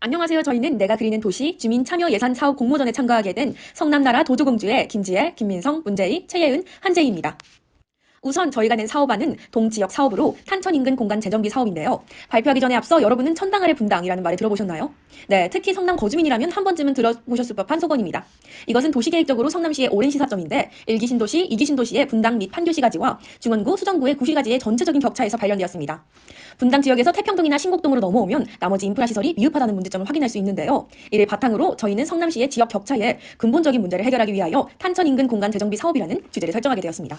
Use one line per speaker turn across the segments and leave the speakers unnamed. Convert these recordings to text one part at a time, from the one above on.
안녕하세요. 저희는 내가 그리는 도시 주민 참여 예산 사업 공모전에 참가하게 된 성남나라 도조공주의 김지혜, 김민성, 문재희, 최예은, 한재희입니다. 우선 저희가 낸 사업안은 동지역 사업으로 탄천 인근 공간 재정비 사업인데요. 발표하기 전에 앞서 여러분은 천당 아래 분당이라는 말을 들어보셨나요? 네, 특히 성남 거주민이라면 한 번쯤은 들어보셨을 법한 소건입니다. 이것은 도시계획적으로 성남시의 오랜 시사점인데 1기 신도시, 2기 신도시의 분당 및 판교 시가지와 중원구, 수정구의 구시가지의 전체적인 격차에서 발견되었습니다. 분당 지역에서 태평동이나 신곡동으로 넘어오면 나머지 인프라 시설이 미흡하다는 문제점을 확인할 수 있는데요. 이를 바탕으로 저희는 성남시의 지역 격차의 근본적인 문제를 해결하기 위하여 탄천 인근 공간 재정비 사업이라는 주제를 설정하게 되었습니다.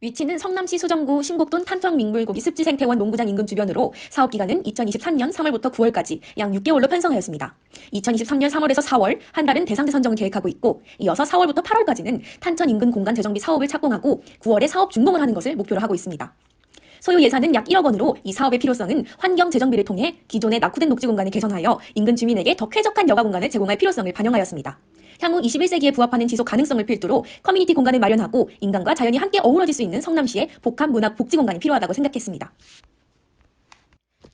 위치는 성남시 수정구 신곡동 탄천 민물고기 습지생태원 농구장 인근 주변으로 사업 기간은 2023년 3월부터 9월까지 약 6개월로 편성하였습니다. 2023년 3월에서 4월 한 달은 대상자 선정을 계획하고 있고 이어서 4월부터 8월까지는 탄천 인근 공간 재정비 사업을 착공하고 9월에 사업 준공을 하는 것을 목표로 하고 있습니다. 소요 예산은 약 1억 원으로 이 사업의 필요성은 환경 재정비를 통해 기존의 낙후된 녹지 공간을 개선하여 인근 주민에게 더 쾌적한 여가 공간을 제공할 필요성을 반영하였습니다. 향후 21세기에 부합하는 지속 가능성을 필두로 커뮤니티 공간을 마련하고 인간과 자연이 함께 어우러질 수 있는 성남시의 복합 문화 복지 공간이 필요하다고 생각했습니다.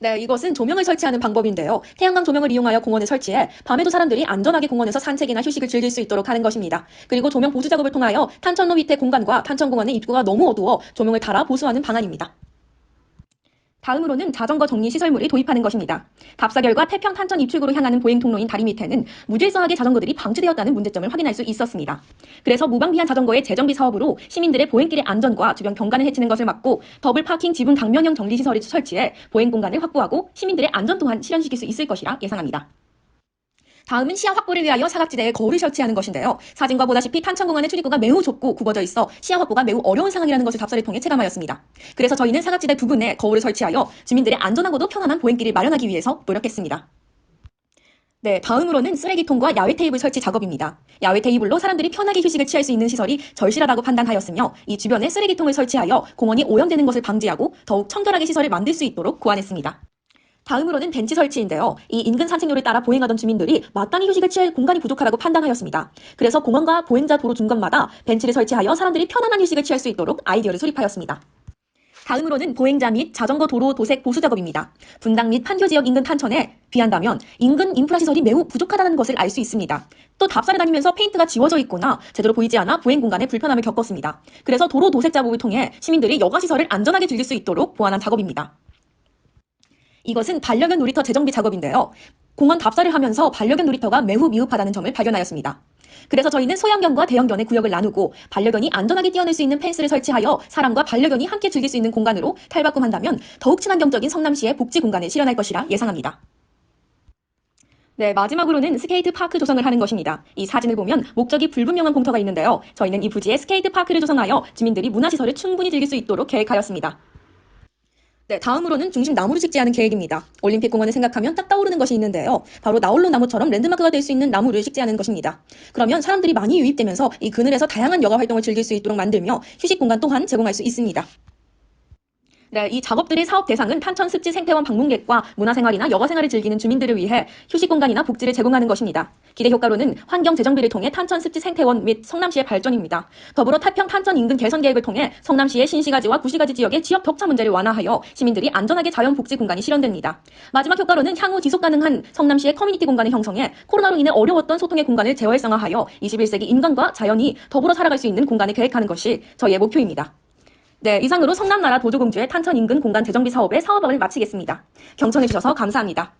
네, 이것은 조명을 설치하는 방법인데요. 태양광 조명을 이용하여 공원을 설치해 밤에도 사람들이 안전하게 공원에서 산책이나 휴식을 즐길 수 있도록 하는 것입니다. 그리고 조명 보수 작업을 통하여 탄천로 밑에 공간과 탄천공원의 입구가 너무 어두워 조명을 달아 보수하는 방안입니다. 다음으로는 자전거 정리 시설물을 도입하는 것입니다. 답사결과 태평 탄천 입출구로 향하는 보행 통로인 다리 밑에는 무질서하게 자전거들이 방치되었다는 문제점을 확인할 수 있었습니다. 그래서 무방비한 자전거의 재정비 사업으로 시민들의 보행길의 안전과 주변 경관을 해치는 것을 막고 더블 파킹 지분 당면형 정리 시설을 설치해 보행 공간을 확보하고 시민들의 안전 또한 실현시킬 수 있을 것이라 예상합니다. 다음은 시야 확보를 위하여 사각지대에 거울을 설치하는 것인데요. 사진과 보다시피 탄천공원의 출입구가 매우 좁고 굽어져 있어 시야 확보가 매우 어려운 상황이라는 것을 답사를 통해 체감하였습니다. 그래서 저희는 사각지대 부근에 거울을 설치하여 주민들의 안전하고도 편안한 보행길을 마련하기 위해서 노력했습니다. 네, 다음으로는 쓰레기통과 야외 테이블 설치 작업입니다. 야외 테이블로 사람들이 편하게 휴식을 취할 수 있는 시설이 절실하다고 판단하였으며 이 주변에 쓰레기통을 설치하여 공원이 오염되는 것을 방지하고 더욱 청결하게 시설을 만들 수 있도록 고안했습니다. 다음으로는 벤치 설치인데요. 이 인근 산책로를 따라 보행하던 주민들이 마땅히 휴식을 취할 공간이 부족하다고 판단하였습니다. 그래서 공원과 보행자 도로 중간마다 벤치를 설치하여 사람들이 편안한 휴식을 취할 수 있도록 아이디어를 수립하였습니다. 다음으로는 보행자 및 자전거 도로 도색 보수 작업입니다. 분당 및 판교 지역 인근 탄천에 비한다면 인근 인프라 시설이 매우 부족하다는 것을 알 수 있습니다. 또 답사를 다니면서 페인트가 지워져 있거나 제대로 보이지 않아 보행 공간에 불편함을 겪었습니다. 그래서 도로 도색 작업을 통해 시민들이 여가 시설을 안전하게 즐길 수 있도록 보완한 작업입니다. 이것은 반려견 놀이터 재정비 작업인데요. 공원 답사를 하면서 반려견 놀이터가 매우 미흡하다는 점을 발견하였습니다. 그래서 저희는 소형견과 대형견의 구역을 나누고 반려견이 안전하게 뛰어낼 수 있는 펜스를 설치하여 사람과 반려견이 함께 즐길 수 있는 공간으로 탈바꿈한다면 더욱 친환경적인 성남시의 복지 공간을 실현할 것이라 예상합니다. 네, 마지막으로는 스케이트 파크 조성을 하는 것입니다. 이 사진을 보면 목적이 불분명한 공터가 있는데요. 저희는 이 부지에 스케이트 파크를 조성하여 주민들이 문화시설을 충분히 즐길 수 있도록 계획하였습니다. 네, 다음으로는 중심 나무를 식재하는 계획입니다. 올림픽 공원을 생각하면 딱 떠오르는 것이 있는데요. 바로 나홀로 나무처럼 랜드마크가 될 수 있는 나무를 식재하는 것입니다. 그러면 사람들이 많이 유입되면서 이 그늘에서 다양한 여가 활동을 즐길 수 있도록 만들며 휴식 공간 또한 제공할 수 있습니다. 네, 이 작업들의 사업 대상은 탄천 습지 생태원 방문객과 문화생활이나 여가생활을 즐기는 주민들을 위해 휴식 공간이나 복지를 제공하는 것입니다. 기대 효과로는 환경 재정비를 통해 탄천 습지 생태원 및 성남시의 발전입니다. 더불어 태평 탄천 인근 개선 계획을 통해 성남시의 신시가지와 구시가지 지역의 지역 격차 문제를 완화하여 시민들이 안전하게 자연 복지 공간이 실현됩니다. 마지막 효과로는 향후 지속 가능한 성남시의 커뮤니티 공간을 형성해 코로나로 인해 어려웠던 소통의 공간을 재활성화하여 21세기 인간과 자연이 더불어 살아갈 수 있는 공간을 계획하는 것이 저희의 목표입니다. 네, 이상으로 성남나라 도조공주의 탄천 인근 공간 재정비 사업의 사업을 마치겠습니다. 경청해주셔서 감사합니다.